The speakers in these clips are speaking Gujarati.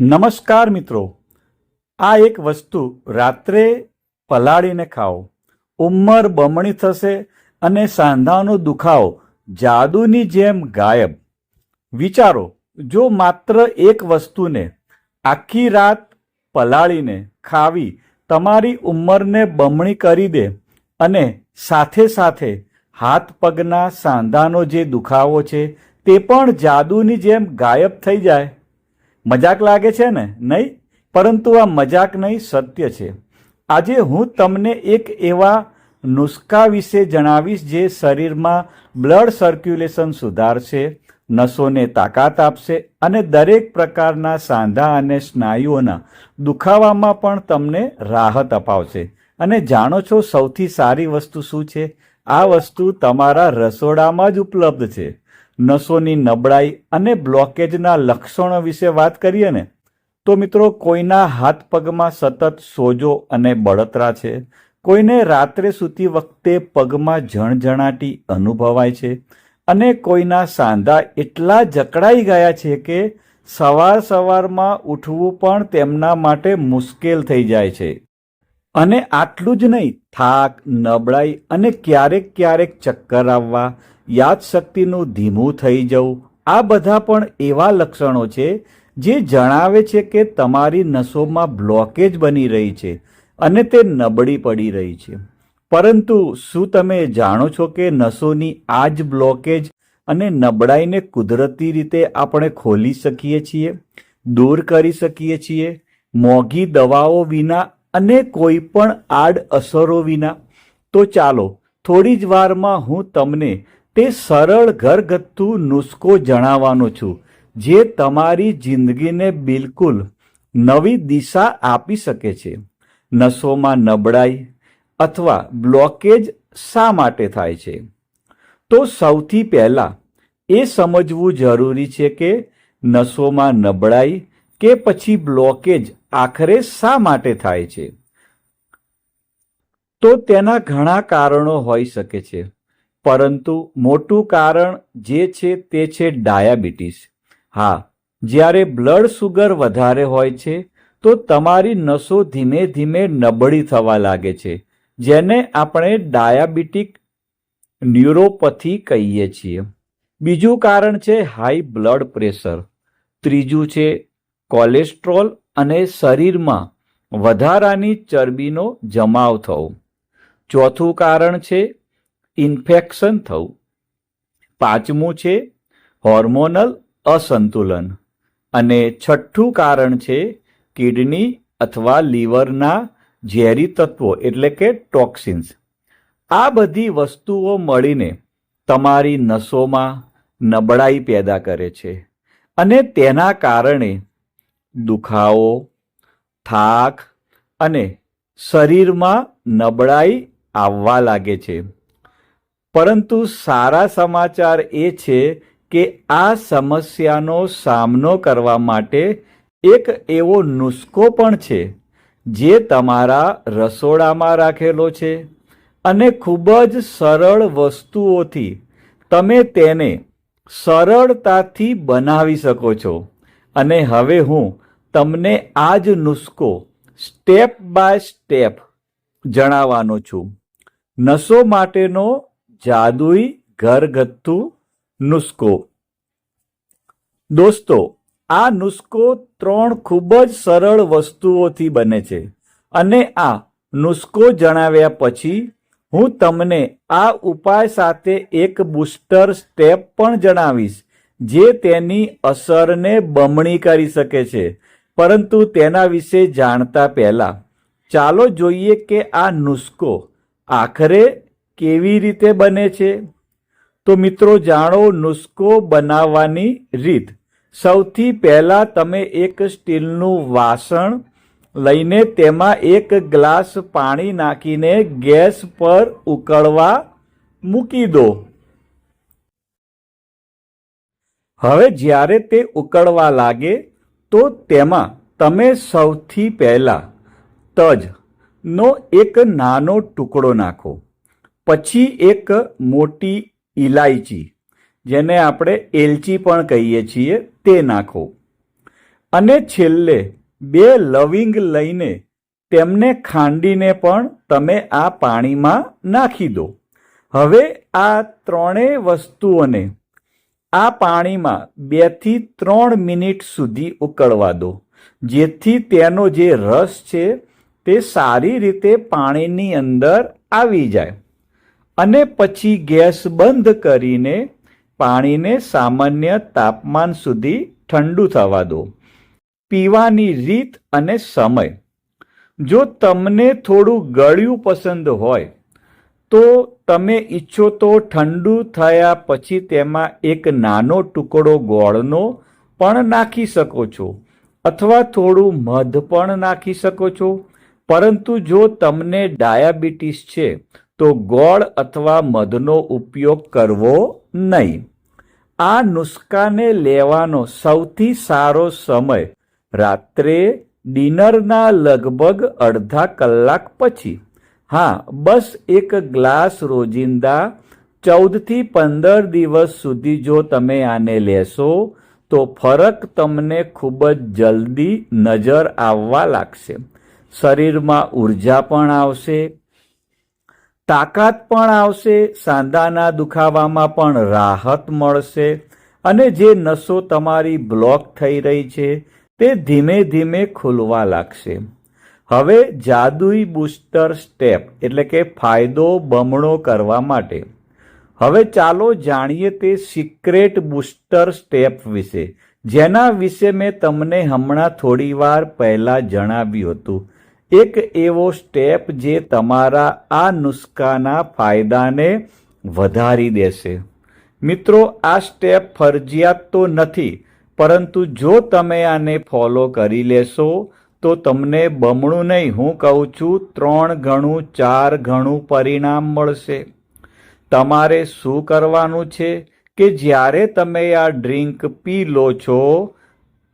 નમસ્કાર મિત્રો. આ એક વસ્તુ રાત્રે પલાળીને ખાઓ. ઉંમર બમણી થશે અને સાંધાનો દુખાવો જાદુની જેમ ગાયબ. વિચારો, જો માત્ર એક વસ્તુને આખી રાત પલાળીને ખાવી તમારી ઉંમરને બમણી કરી દે અને સાથે સાથે હાથ પગના સાંધાનો જે દુખાવો છે તે પણ જાદુની જેમ ગાયબ થઈ જાય. મજાક લાગે છે ને? નહીં? પરંતુ આ મજાક નહીં, સત્ય છે. આજે હું તમને એક એવા નુસ્ખા વિશે જણાવીશ જે શરીરમાં બ્લડ સર્ક્યુલેશન સુધારશે, નસોને તાકાત આપશે અને દરેક પ્રકારના સાંધા અને સ્નાયુઓના દુખાવામાં પણ તમને રાહત અપાવશે. અને જાણો છો સૌથી સારી વસ્તુ શું છે? આ વસ્તુ તમારા રસોડામાં જ ઉપલબ્ધ છે. નસોની નબળાઈ અને બ્લોકેજના લક્ષણો વિશે વાત કરીએ ને, તો મિત્રો કોઈના હાથ પગમાં સતત સોજો અને બળતરા છે. કોઈને રાત્રે સૂતી વખતે પગમાં ઝણઝણાટી અનુભવાય છે અને કોઈના સાંધા એટલા જકડાઈ ગયા છે કે સવાર સવારમાં ઉઠવું પણ તેમના માટે મુશ્કેલ થઈ જાય છે. અને આટલું જ નહીં, થાક, નબળાઈ અને ક્યારેક ક્યારેક ચક્કર આવવા, યાદશક્તિનું ધીમું થઈ જવું, આ બધા પણ એવા લક્ષણો છે જે જણાવે છે કે તમારી નસોમાં બ્લોકેજ બની રહી છે અને તે નબળી પડી રહી છે. પરંતુ શું તમે જાણો છો કે નસોની આ જ બ્લોકેજ અને નબળાઈને કુદરતી રીતે આપણે ખોલી શકીએ છીએ? દૂર કરી શકીએ છીએ? મોંઘી દવાઓ વિના અને કોઈ પણ આડ અસરો વિના. તો ચાલો, થોડી જ વારમાં હું તમને તે સરળ ઘરગથ્થુ નુસ્ખો જણાવવાનો છું, જે તમારી જિંદગીને બિલકુલ નવી દિશા આપી શકે છે. નસોમાં નબળાઈ અથવા બ્લોકેજ શા માટે થાય છે? તો સૌથી પહેલાં, એ સમજવું જરૂરી છે કે નસોમાં નબળાઈ કે પછી બ્લોકેજ આખરે શા માટે થાય છે? તો તેના ઘણા કારણો હોઈ શકે છે. પરંતુ મોટું કારણ જે છે તે છે ડાયાબિટીસ. હા, જ્યારે બ્લડ સુગર વધારે હોય છે, તો તમારી નસો ધીમે ધીમે નબળી થવા લાગે છે, જેને આપણે ડાયાબિટીક ન્યુરોપથી કહીએ છીએ. બીજું કારણ છે હાઈ બ્લડ પ્રેશર. ત્રીજું છે કોલેસ્ટ્રોલ અને શરીરમાં વધારાની ચરબીનો જમાવ થવો. ચોથું કારણ છે, ઇન્ફેક્શન થવું. પાંચમું છે, હોર્મોનલ અસંતુલન. અને છઠ્ઠું કારણ છે, કિડની અથવા લીવરના ઝેરી તત્વો, એટલે કે ટોક્સિન્સ. આ બધી વસ્તુઓ મળીને તમારી નસોમાં નબળાઈ પેદા કરે છે. અને તેના કારણે દુખાવો, થાક અને શરીરમાં નબળાઈ આવવા લાગે છે. પરંતુ સારા સમાચાર એ છે કે આ સમસ્યાનો સામનો કરવા માટે એક એવો નુસ્ખો પણ છે જે તમારા રસોડામાં રાખેલો છે અને ખૂબ જ સરળ વસ્તુઓથી તમે તેને સરળતાથી બનાવી શકો છો. અને હવે હું તમને આ જ નુસ્ખો સ્ટેપ બાય સ્ટેપ જણાવવાનો છું. નસો માટેનો જાદુઈ ઘરગથ્થુ નુસ્ખો. દોસ્તો, આ નુસ્ખો ત્રણ ખૂબ જ સરળ વસ્તુઓથી બને છે અને આ નુસ્ખો જણાવ્યા પછી હું તમને આ ઉપાય સાથે એક બુસ્ટર સ્ટેપ પણ જણાવીશ. જે તેની અસરને બમણી કરી શકે છે. પરંતુ તેના વિશે જાણતા પહેલા, ચાલો જોઈએ કે આ નુસ્ખો આખરે કેવી રીતે બને છે. તો મિત્રો, જાણો નુસ્ખો બનાવવાની રીત. સૌથી પહેલાં તમે એક સ્ટીલનું વાસણ લઈને તેમાં એક ગ્લાસ પાણી નાખીને ગેસ પર ઉકળવા મૂકી દો. હવે જ્યારે તે ઉકળવા લાગે, તો તેમાં તમે સૌથી પહેલાં તજ નો એક નાનો ટુકડો નાખો. પછી એક મોટી ઇલાયચી જેને આપણે એલચી પણ કહીએ છીએ, તે નાખો. અને છેલ્લે બે લવિંગ લઈને તેમને ખાંડીને પણ તમે આ પાણીમાં નાખી દો. હવે આ ત્રણેય વસ્તુઓને આ પાણીમાં બેથી ત્રણ મિનિટ સુધી ઉકળવા દો. જેથી તેનો જે રસ છે તે સારી રીતે પાણીની અંદર આવી જાય. અને પછી ગેસ બંધ કરીને પાણીને સામાન્ય તાપમાન સુધી ઠંડુ થવા દો. પીવાની રીત અને સમય. જો તમને થોડું ગળ્યું પસંદ હોય તો તમે ઈચ્છો તો ઠંડુ થયા પછી તેમાં એક નાનો ટુકડો ગોળનો પણ નાખી શકો છો, અથવા થોડું મધ પણ નાખી શકો છો. પરંતુ જો તમને ડાયાબિટીસ છે, તો ગોળ અથવા મધનો ઉપયોગ કરવો નહીં. આ નુસ્ખાને લેવાનો સૌથી સારો સમય રાત્રે ડિનરના લગભગ અડધા કલાક પછી. હા, બસ એક ગ્લાસ રોજિંદા ચૌદથી પંદર દિવસ સુધી જો તમે આને લેશો, તો ફરક તમને ખૂબ જ જલ્દી નજર આવવા લાગશે. શરીરમાં ઊર્જા પણ આવશે, તાકાત પણ આવશે, સાંધાના દુખાવામાં પણ રાહત મળશે અને જે નસો તમારી બ્લોક થઈ રહી છે, તે ધીમે ધીમે ખુલવા લાગશે. હવે જાદુઈ બૂસ્ટર સ્ટેપ, એટલે કે ફાયદો બમણો કરવા માટે. હવે ચાલો જાણીએ તે સિક્રેટ બૂસ્ટર સ્ટેપ વિશે. જેના વિશે મેં તમને હમણાં થોડી વાર પહેલાં જણાવ્યું હતું. એક એવો સ્ટેપ જે તમારા આ નુસ્ખાના ફાયદાને વધારી દેશે. મિત્રો, આ સ્ટેપ ફરજિયાત તો નથી, પરંતુ જો તમે આને ફોલો કરી લેશો તો તમને બમણું નહીં, હું કહું છું ત્રણ ગણું, ચાર ગણું પરિણામ મળશે. તમારે શું કરવાનું છે કે જ્યારે તમે આ ડ્રિંક પી લો છો,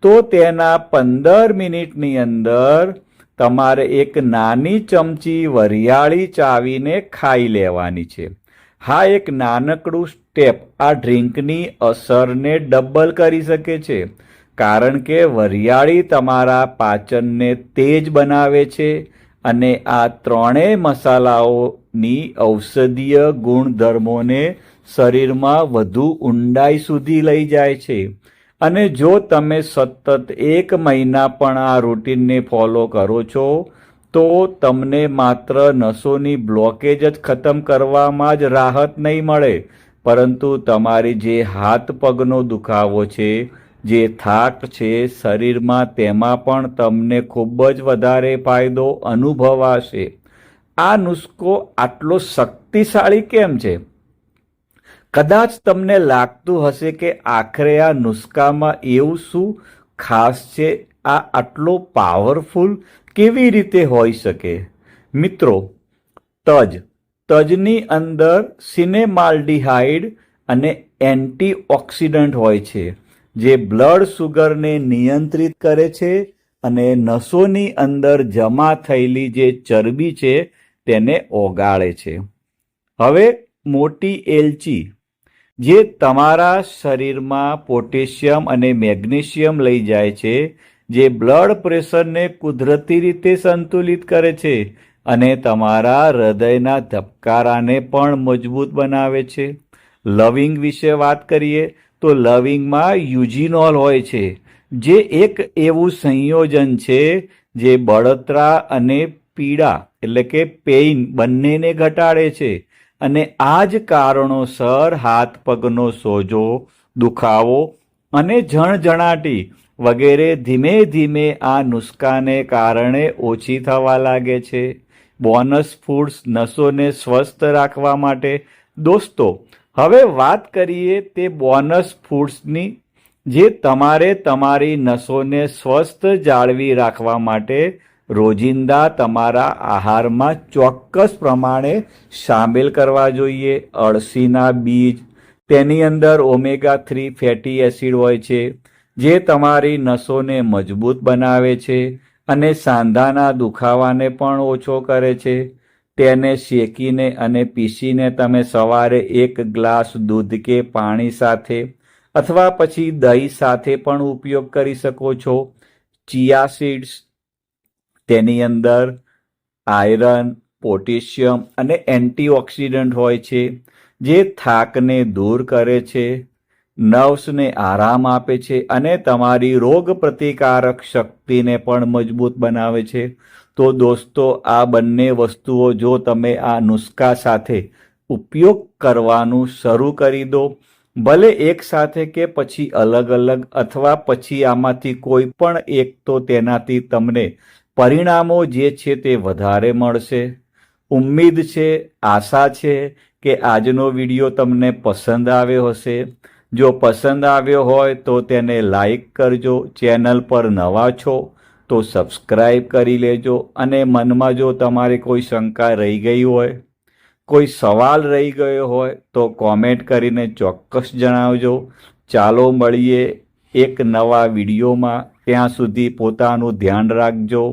તો તેના પંદર મિનિટની અંદર તમારે એક નાની ચમચી વરિયાળી ચાવીને ખાઈ લેવાની છે. હા, એક નાનકડું સ્ટેપ આ ડ્રિંકની અસરને ડબલ કરી શકે છે. કારણ કે વરિયાળી તમારા પાચનને તેજ બનાવે છે અને આ ત્રણેય મસાલાઓની ઔષધીય ગુણધર્મોને શરીરમાં વધુ ઊંડાઈ સુધી લઈ જાય છે. અને જો તમે સતત એક મહિના પણ આ રૂટીનને ફોલો કરો છો, તો તમને માત્ર નસોની બ્લોકેજ જ ખતમ કરવામાં જ રાહત નહીં મળે, પરંતુ તમારી જે હાથ પગનો દુખાવો છે જે થાક છે શરીરમાં તેમાં પણ તમને ખૂબ જ વધારે ફાયદો અનુભવાશે. આ નુસ્ખો આટલો શક્તિશાળી કેમ છે? કદાચ તમને લાગતું હશે કે આખરે આ નુસ્ખામાં એવું શું ખાસ છે? આ આટલો પાવરફુલ કેવી રીતે હોઈ શકે? મિત્રો, તજ. તજની અંદર સિનેમાલ્ડિહાઇડ અને એન્ટીઓક્સિડન્ટ હોય છે. જે બ્લડ સુગરને નિયંત્રિત કરે છે અને નસોની અંદર જમા થયેલી જે ચરબી છે તેને ઓગાળે છે. હવે મોટી એલચી, જે તમારા શરીરમાં પોટેશિયમ અને મેગ્નેશિયમ લઈ જાય છે, જે બ્લડ પ્રેશરને કુદરતી રીતે સંતુલિત કરે છે અને તમારા હૃદયના ધબકારાને પણ મજબૂત બનાવે છે. લવિંગ વિશે વાત કરીએ તો લવિંગમાં યુજીનોલ હોય છે, જે એક એવું સંયોજન છે જે બળતરા અને પીડા, એટલે કે પેઇન બંનેને ઘટાડે છે. અને આ જ કારણોસર હાથ પગનો સોજો, દુખાવો અને જણજણાટી વગેરે ધીમે ધીમે આ નુસ્ખાને કારણે ઓછી થવા લાગે છે. બોનસ ફૂડ્સ નસોને સ્વસ્થ રાખવા માટે દોસ્તો હવે વાત કરીએ તે બોનસ ફૂડ્સની જે તમારે તમારી નસોને સ્વસ્થ જાળવી રાખવા માટે રોજિંદા તમારા આહારમાં ચોક્કસ પ્રમાણે સામેલ કરવા જોઈએ. અળસીના બીજ, તેની અંદર ઓમેગા થ્રી ફેટી એસિડ હોય છે, જે તમારી નસોને મજબૂત બનાવે છે અને સાંધાના દુખાવાને પણ ઓછો કરે છે. તેને શેકીને અને પીસીને તમે સવારે એક ગ્લાસ દૂધ કે પાણી સાથે અથવા પછી દહીં સાથે પણ ઉપયોગ કરી શકો છો. ચિયા સીડ્સ, તેની અંદર આયરન, પોટેશિયમ અને એન્ટીઓક્સિડન્ટ હોય છે, જે થાકને દૂર કરે છે, નર્વ્સને આરામ આપે છે અને તમારી રોગ પ્રતિકારક શક્તિને પણ મજબૂત બનાવે છે. તો દોસ્તો, આ બંને વસ્તુઓ જો તમે આ નુસ્ખા સાથે ઉપયોગ કરવાનું શરૂ કરી દો, ભલે એક સાથે કે પછી અલગ અલગ અથવા પછી આમાંથી કોઈ પણ એક, તો તેનાથી તમને પરિણામો જે છે તે વધારે મળશે. ઉમ્મીદ છે, આશા છે કે આજનો વીડિયો તમને પસંદ આવ્યો હશે. જો પસંદ આવ્યો હોય તો તેને લાઈક કરજો, ચેનલ પર નવા છો તો સબસ્ક્રાઈબ કરી લેજો અને મનમાં જો તમારે કોઈ શંકા રહી ગઈ હોય, કોઈ સવાલ રહી ગયો હોય, તો કોમેન્ટ કરીને ચોક્કસ જણાવજો. ચાલો મળીએ એક નવા વિડીયોમાં. ત્યાં સુધી પોતાનું ધ્યાન રાખજો,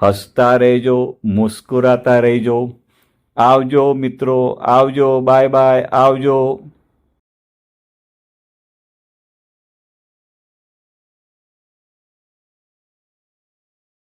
હસતા રહેજો, મુસ્કુરાતા રહેજો. આવજો મિત્રો, આવજો બાય બાય આવજો.